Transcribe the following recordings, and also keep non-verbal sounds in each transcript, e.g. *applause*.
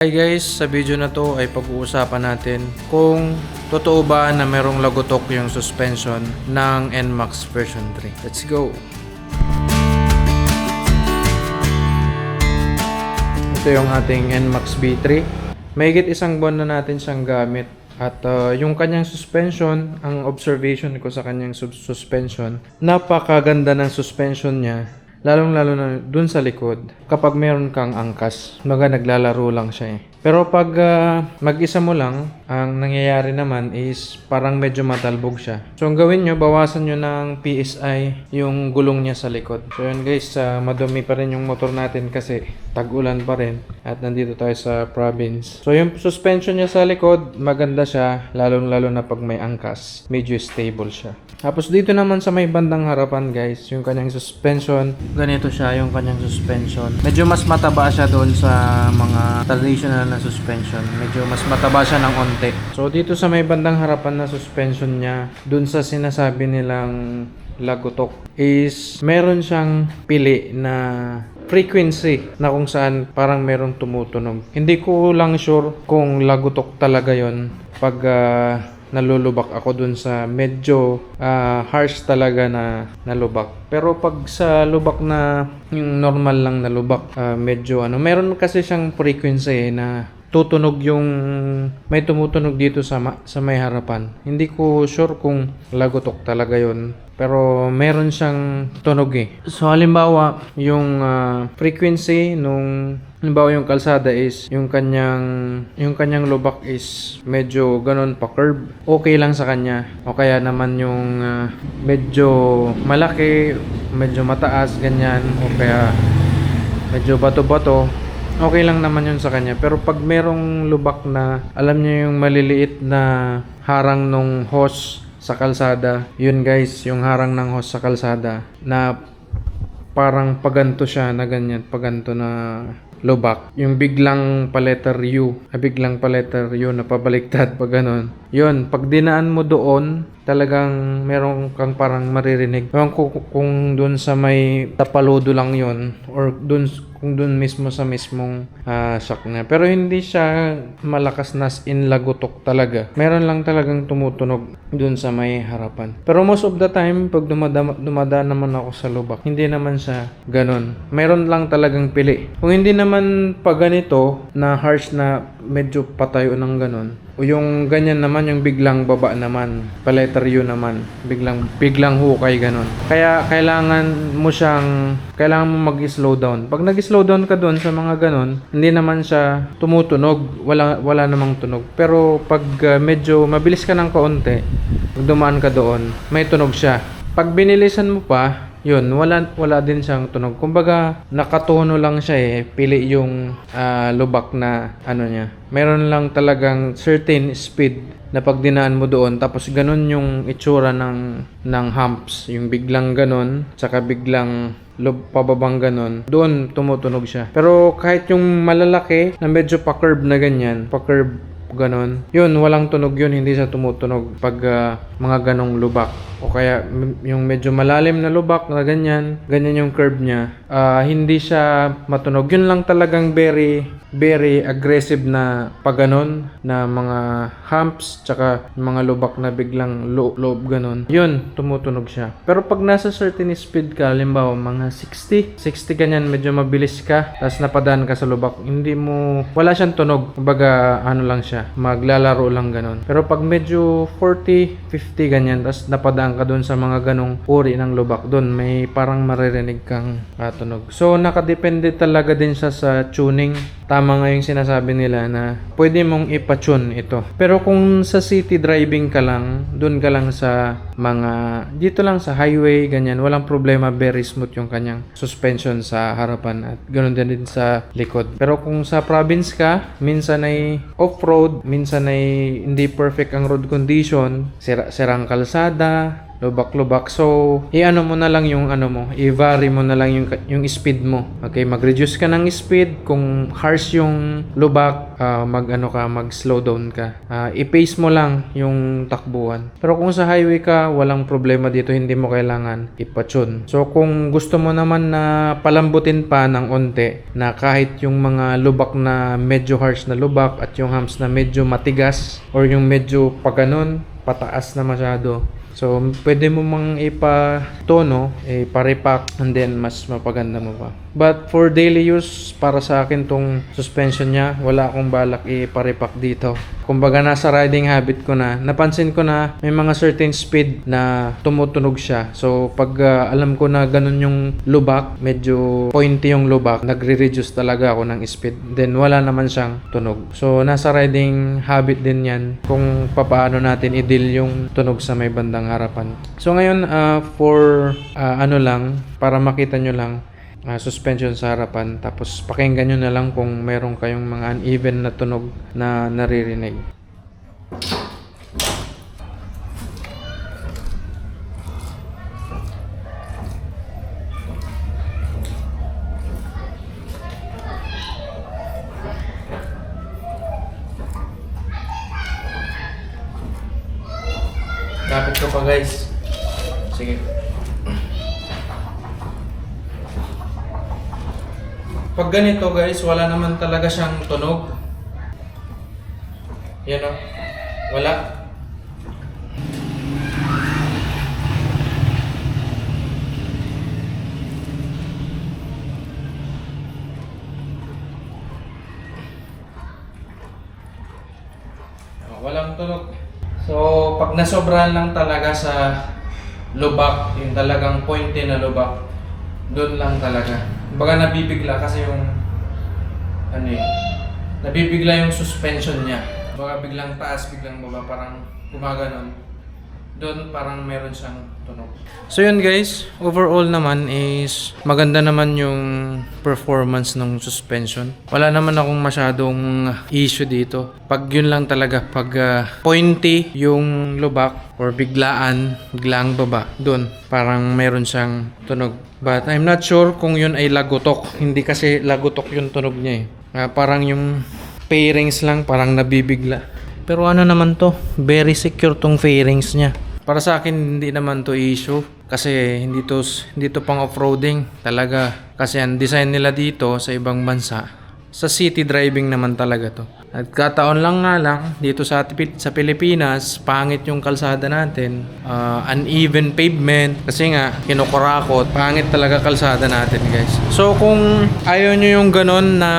Hi guys, sa video na to ay pag-uusapan natin kung totoo ba na merong lagotok yung suspension ng NMAX version 3. Let's go! Ito yung ating NMAX B3. Mahigit isang buwan na natin siyang gamit. At uh, yung kanyang suspension, ang observation ko sa kanyang sus- suspension, napakaganda ng suspension niya. Lalong lalo na dun sa likod, kapag meron kang angkas, maga naglalaro lang siya eh. Pero pag ah, mag-isa mo lang, ang nangyayari naman is parang medyo matalbog siya. So ang gawin nyo, bawasan nyo ng PSI yung gulong niya sa likod. So yun guys, ah, madumi pa rin yung motor natin kasi tag-ulan pa rin at nandito tayo sa province. So yung suspension niya sa likod, maganda siya lalong lalo na pag may angkas. Medyo stable siya. Tapos dito naman sa may bandang harapan guys, yung kanyang suspension, ganito siya yung kanyang suspension. Medyo mas mataba siya doon sa mga traditional na suspension. Medyo mas mataba siya ng onte. So dito sa may bandang harapan na suspension niya, doon sa sinasabi nilang lagotok is meron siyang pili na frequency na kung saan parang merong tumutunog. Hindi ko lang sure kung lagotok talaga yon pag ah, nalulubak ako dun sa medyo ah, harsh talaga na nalubak. Pero pag sa lubak na yung normal lang na lubak, ah, medyo ano, meron kasi siyang frequency eh, na tutunog yung may tumutunog dito sa ma- sa may harapan. Hindi ko sure kung lagotok talaga yon pero meron siyang tunog eh. So halimbawa, yung ah, frequency nung halimbawa yung kalsada is yung kanyang yung kanyang lubak is medyo ganun pa curve. Okay lang sa kanya. O kaya naman yung ah, medyo malaki, medyo mataas ganyan o kaya medyo bato-bato okay lang naman yun sa kanya. Pero pag merong lubak na, alam niyo yung maliliit na harang nung hose sa kalsada, yun guys, yung harang ng hose sa kalsada, na parang paganto siya na ganyan, paganto na lubak. Yung biglang pa-letter U, ah, biglang pa-letter U na pabaliktad, *laughs* pag ganun. Yun, pag dinaan mo doon, talagang meron kang parang maririnig. Ewan ko kung- doon sa may tapaludo lang yon or doon kung doon mismo sa mismong ah, shock niya. Pero hindi siya malakas na in lagotok talaga. Meron lang talagang tumutunog doon sa may harapan. Pero most of the time, pag dumada, dumadaan naman ako sa lubak, hindi naman siya ganun. Meron lang talagang pili. Kung hindi naman pa ganito, na harsh na medyo patayo ng ganun, o yung ganyan naman, yung biglang baba naman, pa-letter U naman, biglang, biglang hukay ganun. Kaya kailangan mo siyang, kailangan mo mag-slow down. Pag nag-slow down ka doon sa mga ganun, hindi naman siya tumutunog, wala, wala namang tunog. Pero pag uh, medyo mabilis ka ng kaunti, dumaan ka doon, may tunog siya. Pag binilisan mo pa, yun, wala, wala din siyang tunog. Kumbaga, nakatono lang siya eh. Pili yung ah, lubak na ano niya. Meron lang talagang certain speed na pag dinaan mo doon. Tapos ganun yung itsura ng, ng humps. Yung biglang ganun, tsaka biglang lub pababang ganun. Doon tumutunog siya. Pero kahit yung malalaki na medyo pa-curve na ganyan, pa-curve ganon. Yun, walang tunog yun, hindi siya tumutunog pag ah, mga ganong lubak. O kaya yung medyo malalim na lubak na ganyan, ganyan yung curve niya. ah, hindi siya matunog. Yun lang talagang very, very aggressive na pag ganon na mga humps, tsaka mga lubak na biglang lo- loob ganon. Yun, tumutunog siya. Pero pag nasa certain speed ka, halimbawa mga 60, 60 ganyan, medyo mabilis ka, tapos napadaan ka sa lubak, hindi mo, wala siyang tunog. Kumbaga, ano lang siya, maglalaro lang ganon. Pero pag medyo 40, 50 ganyan, tapos napadaan ka doon sa mga ganong uri ng lubak, doon may parang maririnig kang tunog. So, nakadepende talaga din siya sa tuning. Tama nga yung sinasabi nila na pwede mong ipa-tune ito. Pero kung sa city driving ka lang, doon ka lang sa mga, dito lang sa highway, ganyan, walang problema, very smooth yung kanyang suspension sa harapan at ganoon din din sa likod. Pero kung sa province ka, minsan ay off-road, minsan ay hindi perfect ang road condition, sira, sirang kalsada, lubak-lubak. So, i-ano mo na lang yung ano mo, i-vary mo na lang yung, yung speed mo. Okay, mag-reduce ka ng speed. Kung harsh yung lubak, ah, mag-ano ka, mag-slow down ka. Ah, i-pace mo lang yung takbuhan. Pero kung sa highway ka, walang problema dito, hindi mo kailangan ipatune. So, kung gusto mo naman na palambutin pa ng onte, na kahit yung mga lubak na medyo harsh na lubak at yung humps na medyo matigas or yung medyo paganon, pataas na masyado, So, pwede mo mang ipa-tono, ipa-repack, and then mas mapaganda mo pa. But for daily use, para sa akin tong suspension niya, wala akong balak ipa-repack dito. Kumbaga nasa riding habit ko na, napansin ko na may mga certain speed na tumutunog siya. So, pag ah, alam ko na ganun yung lubak, medyo pointy yung lubak, nagre-reduce talaga ako ng speed. Then, wala naman siyang tunog. So, nasa riding habit din yan kung papaano natin i-deal yung tunog sa may bandang harapan. So, ngayon, ah, for ah, ano lang, para makita nyo lang, ah, suspension sa harapan. Tapos, pakinggan nyo na lang kung meron kayong mga uneven na tunog na naririnig. Kapit ko pa guys. Sige. Pag ganito guys, wala naman talaga siyang tunog. Yan o. Wala. Oh, Walang tunog. So, pag nasobrahan lang talaga sa lubak, yung talagang pointy na lubak, doon lang talaga. Baga nabibigla kasi yung ano eh, nabibigla yung suspension niya. Baga biglang taas, biglang baba, parang gumaganon. Doon parang meron siyang tunog. So yun guys, overall naman is maganda naman yung performance ng suspension. Wala naman akong masyadong issue dito. Pag yun lang talaga, pag ah, pointy yung lubak or biglaan, biglaang baba, doon parang meron siyang tunog. But I'm not sure kung yun ay lagutok. Hindi kasi lagutok yung tunog niya eh. Ah, parang yung fairings lang, parang nabibigla. Pero ano naman to, very secure tong fairings niya. Para sa akin hindi naman to issue kasi hindi to hindi to pang off-roading talaga kasi ang design nila dito sa ibang bansa sa city driving naman talaga to. At kataon lang nga lang dito sa sa Pilipinas, pangit yung kalsada natin. Ah, uneven pavement kasi nga kinukurakot. Pangit talaga kalsada natin, guys. So kung ayaw nyo yung ganun na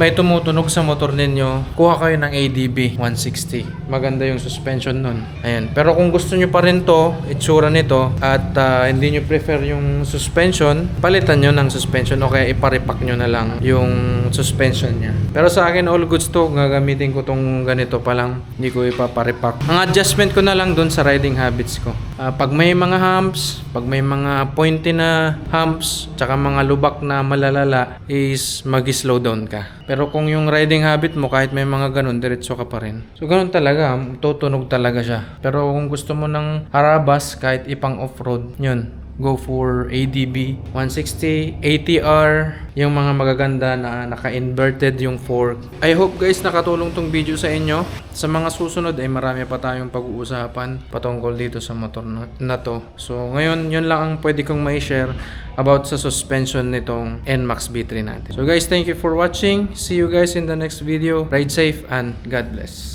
may tumutunog sa motor ninyo, kuha kayo ng ADB 160. Maganda yung suspension nun. Ayan. Pero kung gusto nyo pa rin to, itsura nito, at ah, hindi nyo prefer yung suspension, palitan nyo ng suspension o kaya iparipak nyo na lang yung suspension niya. Pero sa akin, all goods to. Gagamitin ko tong ganito pa lang. Hindi ko ipaparipak. Ang adjustment ko na lang dun sa riding habits ko. Ah, pag may mga humps, pag may mga pointy na humps, tsaka mga lubak na malalala, is mag-slow down ka. Pero kung yung riding habit mo, kahit may mga ganun, diretso ka pa rin. So, ganun talaga. Tutunog talaga siya. Pero kung gusto mo ng harabas, kahit ipang off-road, yun, go for ADB 160 ATR yung mga magaganda na naka-inverted yung fork. I hope guys nakatulong tong video sa inyo. Sa mga susunod ay marami pa tayong pag-uusapan patungkol dito sa motor na, to. So ngayon yun lang ang pwede kong may share about sa suspension nitong NMAX B3 natin. So guys thank you for watching. See you guys in the next video. Ride safe and God bless